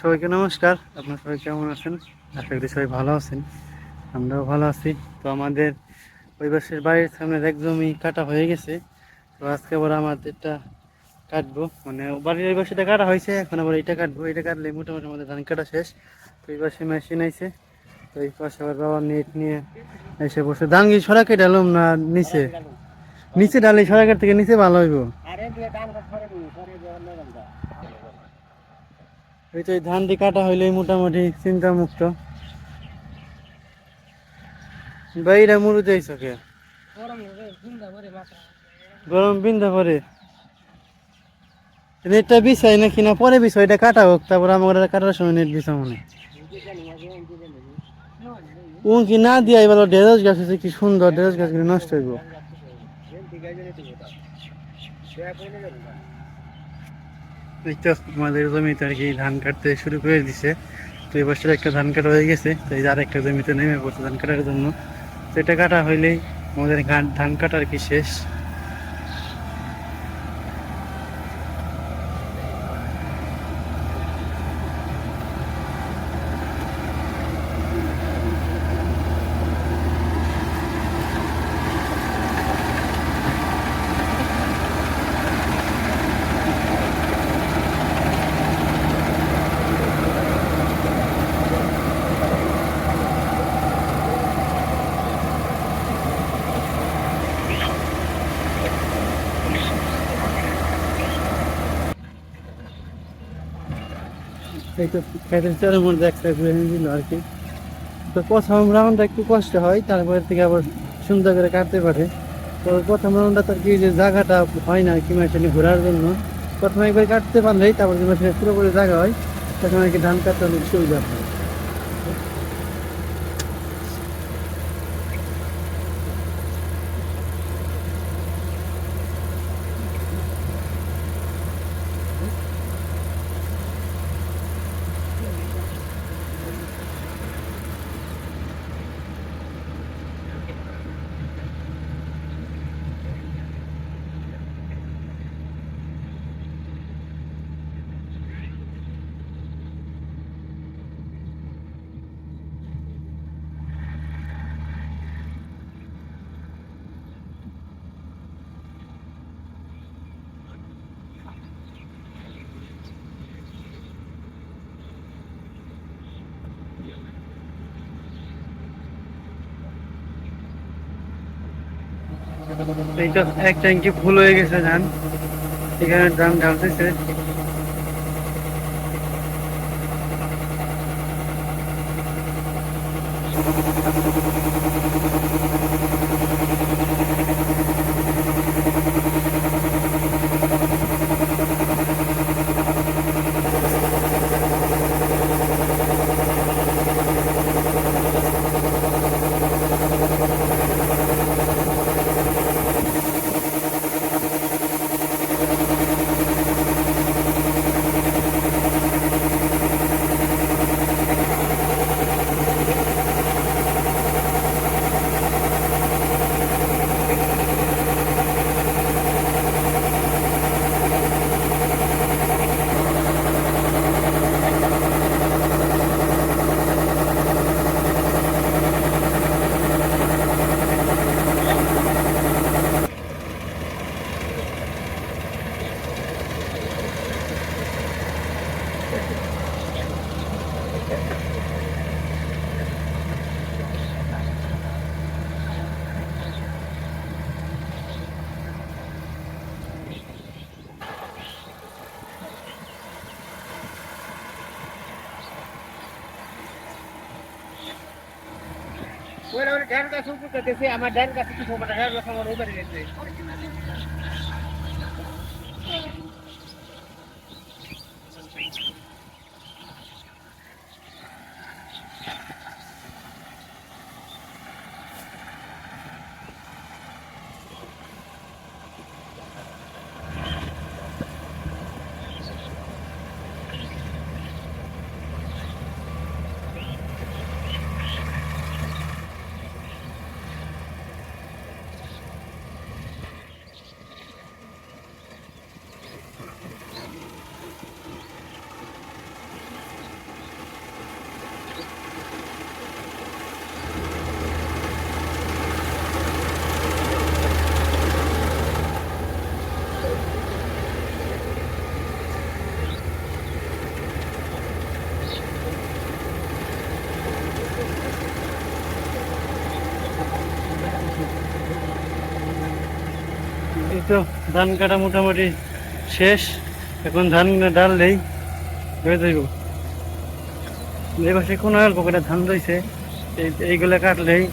সবাইকে নমস্কার। আপনার সবাই কেমন আছেন? আশা করি সবাই ভালো আছেন। আমরাও ভালো আছি। তো আমাদের ওই পাশের বাড়ির সামনে এক জমি কাটা হয়ে গেছে। তো আজকে আবার আমাদেরটা কাটবো। মানে বাড়ির ওই পাশেটা কাটা হয়েছে, এখন আবার এটা কাটবো। এটা কাটলে মোটামুটি আমাদের ধান কাটা শেষ। তো এই পাশে মেশিন আইছে। তো এই পাশে আবার বাবা নেট নিয়ে এসে বসে। ধান কি সরাকে ডালুম না নিচে? নিচে ডালে সরাকের থেকে নিচে ভালো হইব? এই তো এই ধান দিয়ে কাটা হইলে মোটামুটি চিন্তা মুক্ত বাইরা মুড়ু যাইছ কে? গরম বিন্দা পরে। নেটটা নাকি না? পরে বিছাই এটা কাটা হোক, তারপর আমার কাটার সময় নেট বিছা মনে উঁকি না দিয়া এবার ঢেঁড়স গাছ আছে কি সুন্দর ঢেঁড়স গাছগুলো নষ্ট হইব। এই তো আমাদের জমিতে আর কি ধান কাটতে শুরু করে দিছে। তো এই বছর একটা ধান কাটা হয়ে গেছে, তো এই আর একটা জমিতে নেমে পড়ছে ধান কাটার জন্য। তো এটা কাটা হইলেই আমাদের ধান কাটা আর কি শেষ। এই তো খেতের মধ্যে একটা ঘুরে দিল আর কি। তো প্রথম রাউন্ডটা একটু কষ্ট হয় তারপরে থেকে আবার সুন্দর করে কাটতে পারে। তো প্রথম রাউন্ডটা তার কি যে জায়গাটা হয় না কি মেশিনে ঘোরার জন্য। প্রথমে একবার কাটতে পারলেই তারপর যে মেশিনে পুরোপুরি জায়গা হয়, তখন আর কি ধান কাটতে অনেক সুবিধা হয় এইটা এক ট্যাঙ্কি ফুল হয়ে গেছে ধান এখানে ধান ঢালতেছে আমার ডান কাছে কিছু আমার উপরে গেছে তো ধান কাটা মোটামুটি শেষ। এখন ধান ডাল নেই হয়ে যাইব। যে পাশে কোনো অল্প করে ধান রয়েছে, এই এইগুলো কাটলেই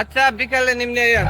আচ্ছা বিকালে নিম্নে আইয়া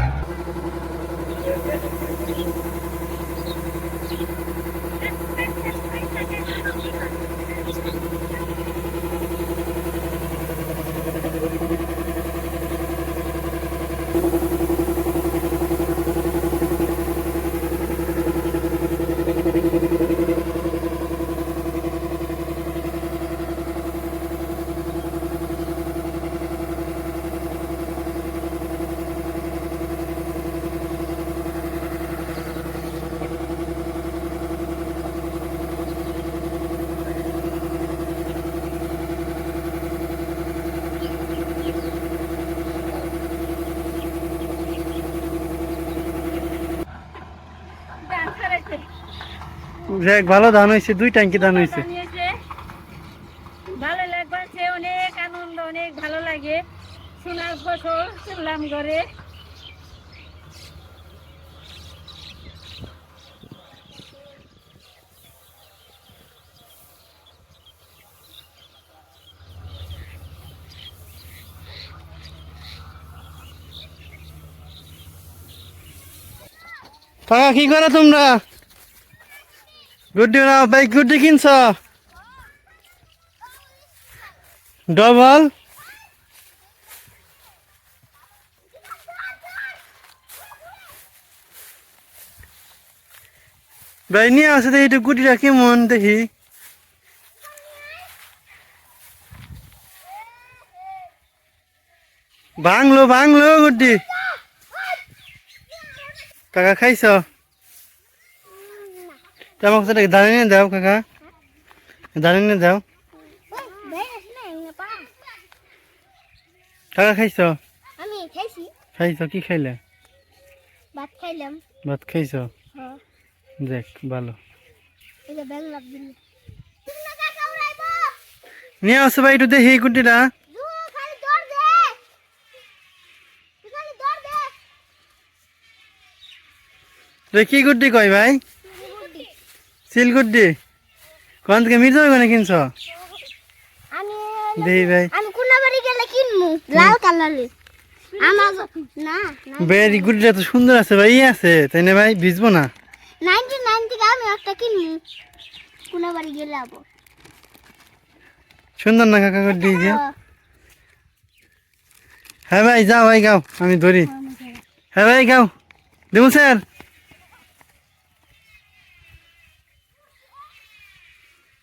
দেখ ভালো ধান হয়েছে দুই ট্যাঙ্কি ধান হয়েছে। ভালো লাগছে অনেক আনন্দ অনেক ভালো লাগে। সোনার ফসল তুললাম ঘরে। কাকা কি করো তোমরা? গুড্ডি না, ভাই, গুড্ডি কিনছ? ডবল? ভাই, নিয়ে আসে দেখি, একটু গুটিটা কেমন দেখি। ভাঙলো ভাঙলো, গুড্ডি। কাকা খাইছ? তোমাকে সেটা দাঁড়িয়ে দাও কাকা দাঁড়িয়ে দাও কাকা খাইছ খাইছি কি খাইলে ভাত খাইছ দেখ ভালো নিয়ে আসো ভাই একটু দেখি দৌড় কি গুড্ডি কয় ভাই সিল গুড্ডি কোন থেকে মির্জা ওখানে কিনছ? আমি দেখি ভাই। আমি কোনাবাড়ি গেলে কিনমু লাল কালারের। আমার না বেরি গুড্ডিটা তো সুন্দর আছে ভাই আছে তাই না ভাই? ভিজবো না। নাইনটি নাইন থেকে আমি একটা কিনমু। গেলে আবো। সুন্দর না কাকা গুড্ডি যে? হ্যাঁ। ভাই যাও ভাই গাও আমি ধরি। হ্যাঁ ভাই গাও দেবো স্যার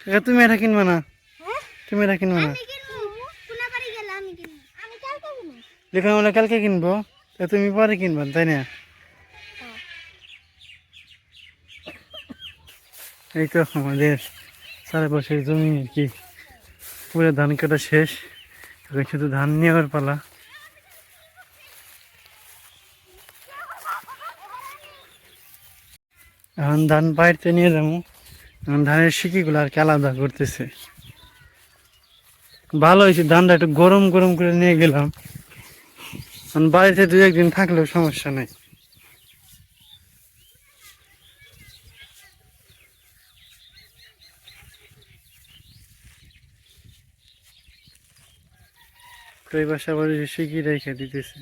কাকা তুমি এটা কিনবা না? তুমি এটা কিনবা না? কালকে আমরা কালকে কিনবো। তুমি পরে কিনবা তাই না? এই তো আমাদের চারপাশের জমি আর কি। পুরো ধান কাটা শেষ। এখন শুধু ধান নেওয়ার পালা। এখন ধান বাড়িতে নিয়ে যাব। ধানের শিকিগুলো আর কি আলাদা করতেছে। ভালো হয়েছে, ধানটা একটু গরম গরম করে নিয়ে গেলাম। বাড়িতে দু একদিন থাকলেও সমস্যা নেই। বাসা বাড়ি শিখি রেখে দিতেছে।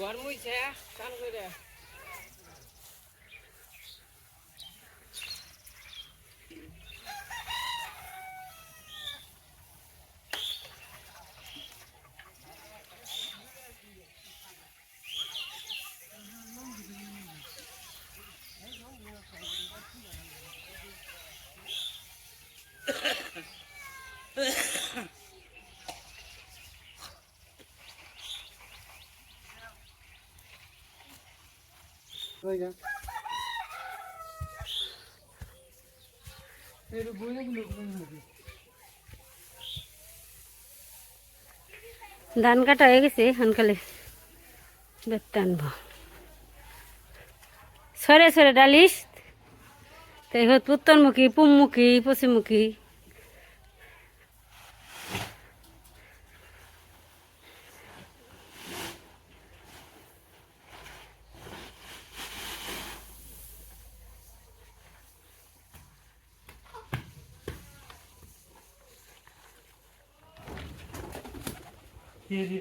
গরম হইছে কান করে যা এর বইলে গুলো ধান কাটা হয়ে গেছে আনকালে বেত আনব সরে সরে ডালিস তাই হত উত্তরমুখী পুমমুখী পশ্চিমমুখী। কে রে